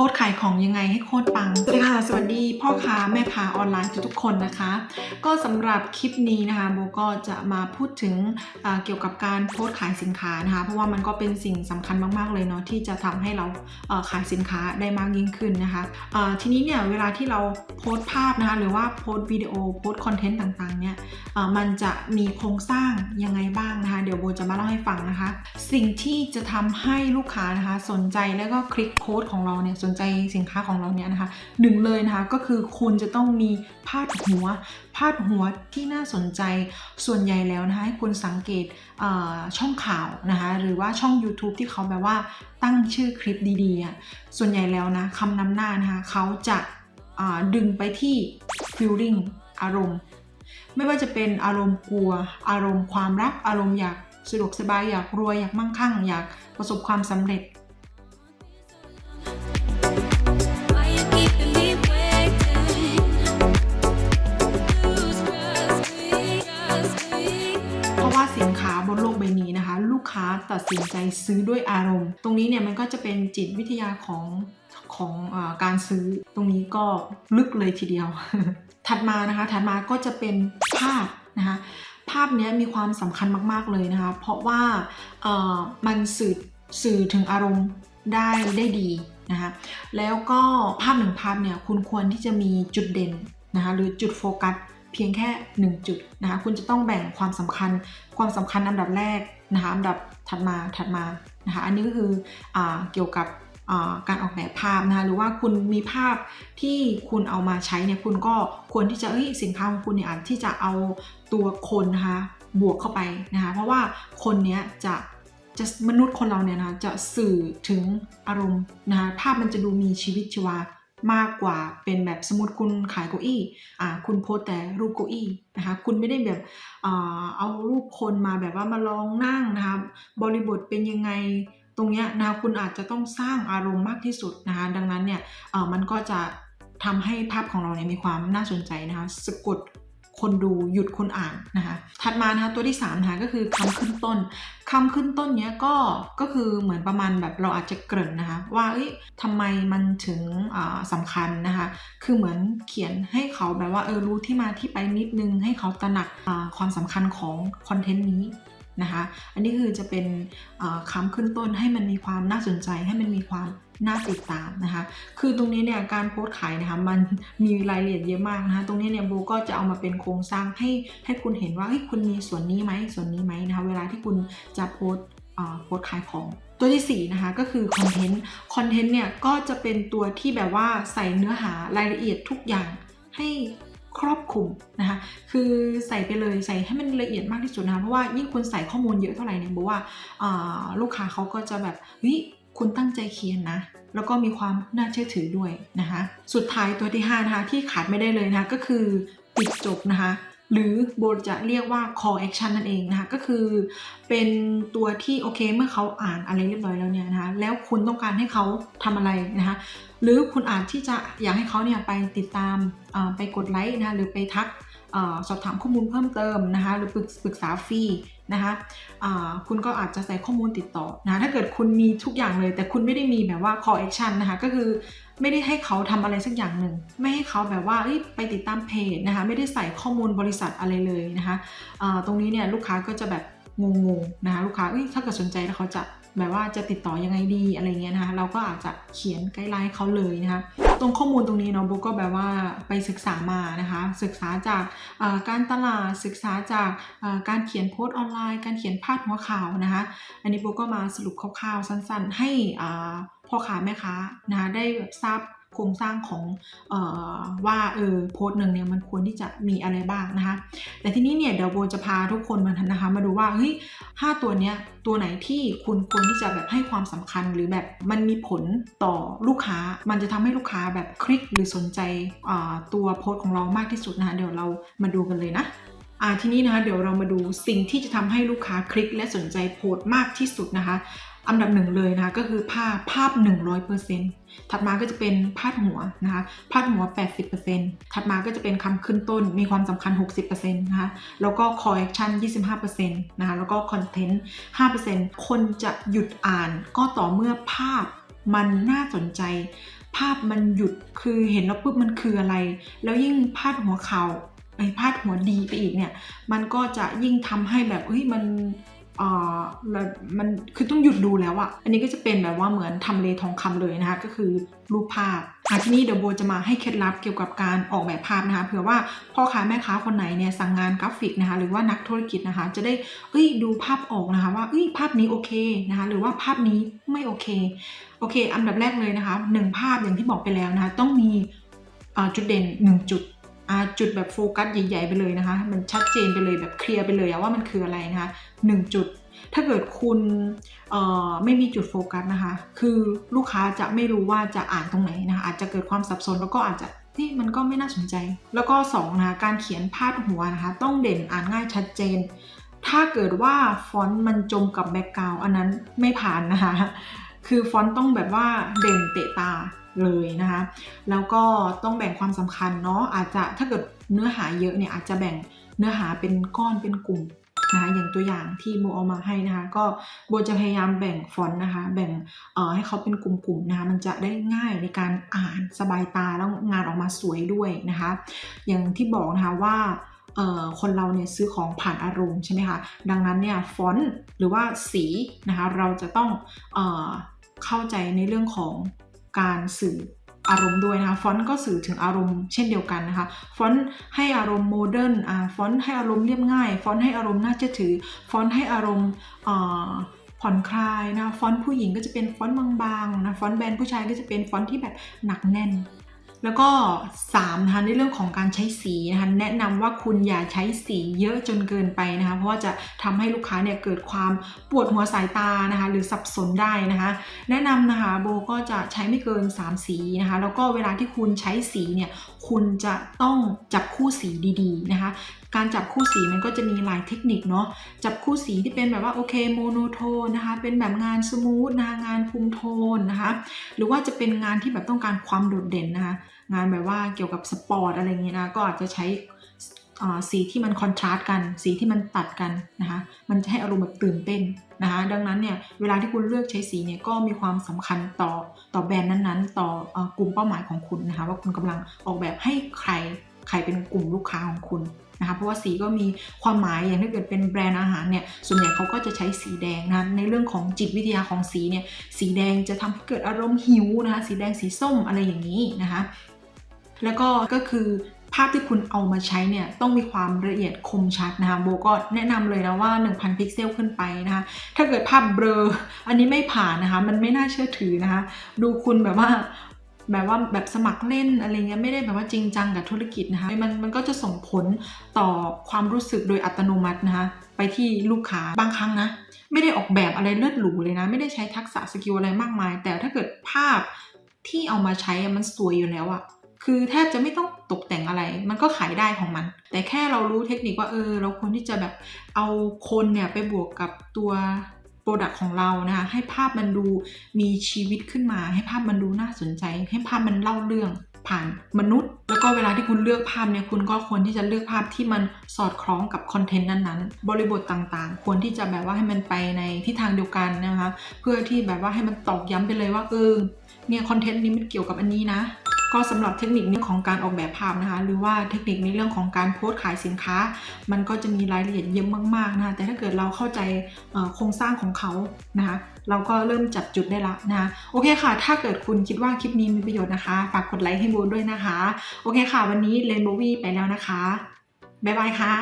พสต์ขายของยังไงให้โคตรปังสวัสดีค่ะ สวัสดีพ่อค้าแม่ค้าออนไลน์ทุกๆคนนะคะ ก็สำหรับคลิปนี้นะคะโบก็จะมาพูดถึงเกี่ยวกับการโพสต์ขายสินค้านะคะ เพราะว่ามันก็เป็นสิ่งสำคัญมากๆเลยเนาะที่จะทำให้เราขายสินค้าได้มากยิ่งขึ้นนะคะทีนี้เนี่ยเวลาที่เราโพสต์ภาพนะคะหรือว่าโพสต์วิดีโอโพสต์คอนเทนต์ต่างๆเนี่ยมันจะมีโครงสร้างยังไงบ้างนะคะ เดี๋ยวโบจะมาเล่าให้ฟังนะคะ สิ่งที่จะทำให้ลูกค้านะคะสนใจแล้วก็คลิกโค้ดของเราเนี่ยสนใจสินค้าของเราเนี่ยนะคะหนึ่งเลยนะคะก็คือคุณจะต้องมีพาดหัว พาดหัวที่น่าสนใจส่วนใหญ่แล้วนะคะให้คุณสังเกตช่องข่าวนะคะหรือว่าช่อง YouTube ที่เขาแบบว่าตั้งชื่อคลิปดีๆ ส่วนใหญ่แล้วนะคำนำหน้านะคะเขาจะาดึงไปที่ feeling อารมณ์ ไม่ว่าจะเป็นอารมณ์กลัว อารมณ์ความรัก อารมณ์อยากสะดวกสบายอยากรวยอยากมั่งคั่ง อยากประสบความสำเร็จ บนโลกใบนี้นะคะ ลูกค้าตัดสินใจซื้อด้วยอารมณ์ ตรงนี้เนี่ยมันก็จะเป็นจิตวิทยาของของอการซื้อตรงนี้ก็ลึกเลยทีเดียว ถัดมานะคะถัดมาก็จะเป็นภาพนะคะภาพเนี้ยมีความสำคัญมาก ๆ เลยนะคะ เพราะว่าเออมันสื่อสื่อถึงอารมณ์ได้ได้ดีนะคะแล้วก็ภาพหนึ่งภาพเนี่ยคุณควรที่จะมีจุดเด่นนะคะหรือจุดโฟกัส เพียงแค่ 1 จุดนะคะคุณจะต้องแบ่งความสำคัญ ความสำคัญอันดับแรกนะคะอันดับถัดมาถัดมานะคะอันนี้ก็คืออเกี่ยวกับการออกแบบภาพนะคะหรือว่าคุณมีภาพที่คุณเอามาใช้เนี่ยคุณก็ควรที่จะเอ้ยสินค้าของคุณเนี่ยอาจที่จะเอาตัวคนนะคะบวกเข้าไปนะคะเพราะว่าคนเนี้ยจะจะมนุษย์คนเราเนี่ยนะจะสื่อถึงอารมณ์นะคะภาพมันจะดูมีชีวิตชีวา มากกว่าเป็นแบบสมมติคุณขายเก้าอี้อ่าคุณโพสแต่รูปเก้าอี้นะคะคุณไม่ได้แบบเอารูปคนมาแบบว่ามาลองนั่งนะคะบริบทเป็นยังไงตรงเนี้ยนะคะคุณอาจจะต้องสร้างอารมณ์มากที่สุดนะคะดังนั้นเนี่ยมันก็จะทำให้ภาพของเราเนี่ยมีความน่าสนใจนะคะสะกด คนดูหยุดคนอ่านนะคะถัดมานะคะตัวที่3นะคะก็คือคำขึ้นต้นคำขึ้นต้นเนี้ยก็ก็คือเหมือนประมาณแบบเราอาจจะเกริ่นนะคะว่าเอ้ยทำไมมันถึงสำสำคัญนะคะคือเหมือนเขียนให้เขาแบบว่าเออรู้ที่มาที่ไปนิดนึงให้เขาตระหนักความสำคัญของคอนเทนต์นี้ นะคะ อันนี้คือจะเป็นอ่าคำขึ้นต้นให้มันมีความน่าสนใจให้มันมีความน่าติดตามนะคะ คือตรงนี้เนี่ยการโพสต์ขายนะคะมันมีรายละเอียดเยอะมากนะคะ ตรงนี้เนี่ยโบก็จะเอามาเป็นโครงสร้างให้ให้คุณเห็นว่าเฮ้ยคุณมีส่วนนี้ไหมส่วนนี้ไหมนะคะ เวลาที่คุณจะโพสต์โพสต์ขายของตัวที่4นะคะก็คือคอนเทนต์ คอนเทนต์เนี่ยก็จะเป็นตัวที่แบบว่าใส่เนื้อหารายละเอียดทุกอย่างให้ ครอบคลุมนะคะ คือใส่ไปเลยใส่ให้มันละเอียดมากที่สุดนะคะเพราะว่ายิ่งคุณใส่ข้อมูลเยอะเท่าไหร่เนี่ยบอกว่าลูกค้าเขาก็จะแบบเฮ้ยคุณตั้งใจเขียนนะ แล้วก็มีความน่าเชื่อถือด้วยนะคะ สุดท้ายตัวที่5นะคะที่ขาดไม่ได้เลยนะคะก็คือปิดจบนะคะ หรือโบจะเรียกว่า call action นั่นเองนะคะ ก็คือเป็นตัวที่โอเคเมื่อเขาอ่านอะไรเรียบร้อยแล้วเนี่ยนะคะ แล้วคุณต้องการให้เขาทำอะไรนะคะ หรือคุณอาจที่จะอยากให้เขาเนี่ยไปติดตามไปกดไลค์นะคะหรือไปทัก สอบถามข้อมูลเพิ่มเติมนะคะหรือปรึกษาฟรีนะคะคุณก็อาจจะใส่ข้อมูลติดต่อนะถ้าเกิดคุณมีทุกอย่างเลย แต่คุณไม่ได้มีแบบว่า call action นะคะก็คือไม่ได้ให้เขาทำอะไรสักอย่างหนึ่ง ไม่ให้เขาแบบว่าไปติดตามเพจนะคะไม่ได้ใส่ข้อมูลบริษัทอะไรเลยนะคะตรงนี้เนี่ยลูกค้าก็จะแบบงงๆนะคะลูกค้าถ้าเกิดสนใจแล้วเขาจะ แบบว่าจะติดต่อยังไงดีอะไรเงี้ยนะคะเราก็อาจจะเขียนไกด์ไลน์ให้เขาเลยนะคะตรงข้อมูลตรงนี้เนาะโบก็แบบว่าไปศึกษามานะคะศึกษาจากการตลาดศึกษาจากการเขียนโพสต์ออนไลน์ การเขียนพาดหัวข่าวนะคะอันนี้โบก็มาสรุปคร่าวๆสั้นๆ ให้พ่อค้าแม่ค้านะคะได้แบบทราบ โครงสร้างของออว่าเออโพสต์หนึ่งเนี่ยมันควรที่จะมีอะไรบ้างนะคะ แต่ทีนี้เนี่ยเดี๋ยวโบจะพาทุกคนมานะคะ มาดูว่าเฮ้ยห้าตัวเนี้ยตัวไหนที่คุณควรที่จะแบบให้ความสำคัญหรือแบบมันมีผลต่อลูกค้า มันจะทำให้ลูกค้าแบบคลิกหรือสนใจตัวโพสต์ของเรามากที่สุดนะคะเดี๋ยวเรามาดูกันเลยนะทีนี้นะคะเดี๋ยวเรามาดูสิ่งที่จะทำให้ลูกค้าคลิกและสนใจโพสต์มากที่สุดนะคะ อันดับหนึ่งเลยนะคะก็คือภาพภาพ 100%ถัดมาก็จะเป็นพาดหัวนะคะพาดหัว 80%ถัดมาก็จะเป็นคำขึ้นต้นมีความสำคัญ 60%นะคะแล้วก็ call action 25%นะคะแล้วก็ content 5%คนจะหยุดอ่านก็ต่อเมื่อภาพมันน่าสนใจ ภาพมันหยุดคือเห็นแล้วปุ๊บมันคืออะไร แล้วยิ่งพาดหัวข่าวไอ้พาดหัวดีไปอีกเนี่ย มันก็จะยิ่งทำให้แบบเฮ้ยมัน เอ่อแล้วมันคือต้องหยุดดูแล้วอะอันนี้ก็จะเป็นแบบว่าเหมือนทำเลทองคำเลยนะคะ ก็คือรูปภาพอะทีนี้เดี๋ยวโบจะมาให้เคล็ดลับเกี่ยวกับการออกแบบภาพนะคะเผื่อว่าพ่อค้าแม่ค้าคนไหนเนี่ยสั่งงานกราฟิกนะคะ หรือว่านักธุรกิจนะคะ จะได้เอ้ยดูภาพออกนะคะ ว่าเอ้ยภาพนี้โอเคนะคะ หรือว่าภาพนี้ไม่โอเคโอเค อันดับแรกเลยนะคะหนึ่งภาพอย่างที่บอกไปแล้วนะคะ ต้องมีจุดเด่นหนึ่งจุด จุดแบบโฟกัสใหญ่ๆไปเลยนะคะ มันชัดเจนไปเลยแบบเคลียร์ไปเลยว่ามันคืออะไรนะคะหนึ่งจุด ถ้าเกิดคุณไม่มีจุดโฟกัสนะคะ คือลูกค้าจะไม่รู้ว่าจะอ่านตรงไหนนะคะอาจจะเกิดความสับสนแล้วก็อาจจะที่มันก็ไม่น่าสนใจ แล้วก็สองนะคะการเขียนพาดหัวนะคะ ต้องเด่นอ่านง่ายชัดเจน ถ้าเกิดว่าฟอนต์มันจมกับแบ็กกราวอันนั้นไม่ผ่านนะคะ คือฟอนต์ต้องแบบว่าเด่นเตะตา เลยนะคะ แล้วก็ต้องแบ่งความสำคัญเนาะอาจจะถ้าเกิดเนื้อหาเยอะเนี่ยอาจจะแบ่งเนื้อหาเป็นก้อนเป็นกลุ่มนะคะอย่างตัวอย่างที่โมเอามาให้นะคะก็โบจะพยายามแบ่งฟอนต์นะคะแบ่งเอ่อให้เขาเป็นกลุ่มๆนะคะมันจะได้ง่ายในการอ่านสบายตาแล้วงานออกมาสวยด้วยนะคะอย่างที่บอกนะคะว่าเอ่อคนเราเนี่ยซื้อของผ่านอารมณ์ใช่ไหมคะดังนั้นเนี่ยฟอนต์หรือว่าสีนะคะเราจะต้องเออเข้าใจในเรื่องของ การสื่ออารมณ์ด้วยนะคะฟอนต์ก็สื่อถึงอารมณ์เช่นเดียวกันนะคะฟอนต์ให้อารมณ์โมเดิร์นอ่าฟอนต์ให้อารมณ์เรียบง่าย ฟอนต์ให้อารมณ์น่าเชื่อถือ ฟอนต์ให้อารมณ์อ่อผ่อนคลายนะฟอนต์ผู้หญิงก็จะเป็นฟอนต์บางๆนะฟอนต์แบนด์ผู้ชายก็จะเป็นฟอนต์ที่แบบหนักแน่น แล้วก็3นะคะในเรื่องของการใช้สีนะคะแนะนำว่าคุณอย่าใช้สีเยอะจนเกินไปนะคะ เพราะว่าจะทำให้ลูกค้าเนี่ยเกิดความปวดหัวสายตานะคะ หรือสับสนได้นะคะ แนะนำนะคะโบก็จะใช้ไม่เกิน 3 สีนะคะ แล้วก็เวลาที่คุณใช้สีเนี่ยคุณจะต้องจับคู่สีดีๆนะคะ การจับคู่สีมันก็จะมีหลายเทคนิคเนาะจับคู่สีที่เป็นแบบว่าโอเคโมโนโทนนะคะ เป็นแบบงานสมูทนะคะงานคุมโทนนะคะ หรือว่าจะเป็นงานที่แบบต้องการความโดดเด่นนะคะงานแบบว่าเกี่ยวกับสปอร์ตอะไรเงี้ยนะก็อาจจะใช้สีที่มันคอนทราสต์กัน สีที่มันตัดกันนะคะ มันจะให้อารมณ์แบบตื่นเต้นนะคะ ดังนั้นเนี่ย เวลาที่คุณเลือกใช้สีเนี่ยก็มีความสำคัญต่อต่อแบรนด์นั้นๆต่อเอ่อกลุ่มเป้าหมายของคุณนะคะ ว่าคุณกำลังออกแบบให้ใคร ใครเป็นกลุ่มลูกค้าของคุณนะคะเพราะว่าสีก็มีความหมายอย่างถ้าเกิดเป็นแบรนด์อาหารเนี่ยส่วนใหญ่เขาก็จะใช้สีแดงนะคะในเรื่องของจิตวิทยาของสีเนี่ยสีแดงจะทำให้เกิดอารมณ์หิวนะคะสีแดงสีส้มอะไรอย่างนี้นะคะแล้วก็ก็คือภาพที่คุณเอามาใช้เนี่ยต้องมีความละเอียดคมชัดนะคะโบก็แนะนำเลยนะว่า 1,000 พิกเซลขึ้นไปนะคะถ้าเกิดภาพเบลออันนี้ไม่ผ่านนะคะมันไม่น่าเชื่อถือนะคะดูคุณแบบว่า แบบว่าแบบสมัครเล่นอะไรเงี้ยไม่ได้แบบว่าจริงจังกับธุรกิจนะคะมันมันก็จะส่งผลต่อความรู้สึกโดยอัตโนมัตินะคะไปที่ลูกค้าบางครั้งนะ ไม่ได้ออกแบบอะไรเลิศหรูเลยนะ ไม่ได้ใช้ทักษะสกิลอะไรมากมาย แต่ถ้าเกิดภาพที่เอามาใช้มันสวยอยู่แล้วอะคือแทบจะไม่ต้องตกแต่งอะไร มันก็ขายได้ของมัน แต่แค่เรารู้เทคนิคว่าเออ เราควรที่จะแบบเอาคนเนี่ยไปบวกกับตัว โปรดักต์ของเรานะคะให้ภาพมันดูมีชีวิตขึ้นมา ให้ภาพมันดูน่าสนใจ ให้ภาพมันเล่าเรื่องผ่านมนุษย์ แล้วก็เวลาที่คุณเลือกภาพเนี่ยคุณก็ควรที่จะเลือกภาพที่มันสอดคล้องกับคอนเทนต์นั้นๆ บริบทต่างๆ ควรที่จะแบบว่าให้มันไปในทิศทางเดียวกันนะคะ เพื่อที่แบบว่าให้มันตอกย้ำไปเลยว่าเออเนี่ยคอนเทนต์นี้มันเกี่ยวกับอันนี้นะ ก็สำหรับเทคนิคเรื่องของการออกแบบภาพนะคะ หรือว่าเทคนิคในเรื่องของการโพสต์ขายสินค้า มันก็จะมีรายละเอียดเยอะมากๆนะคะ แต่ถ้าเกิดเราเข้าใจโครงสร้างของเขานะคะ เราก็เริ่มจับจุดได้ละนะคะ โอเคค่ะ ถ้าเกิดคุณคิดว่าคลิปนี้มีประโยชน์นะคะ ฝากกดไลค์ให้โบด้วยนะคะ โอเคค่ะ วันนี้เลนโบวี่ไปแล้วนะคะ บ๊ายบายค่ะ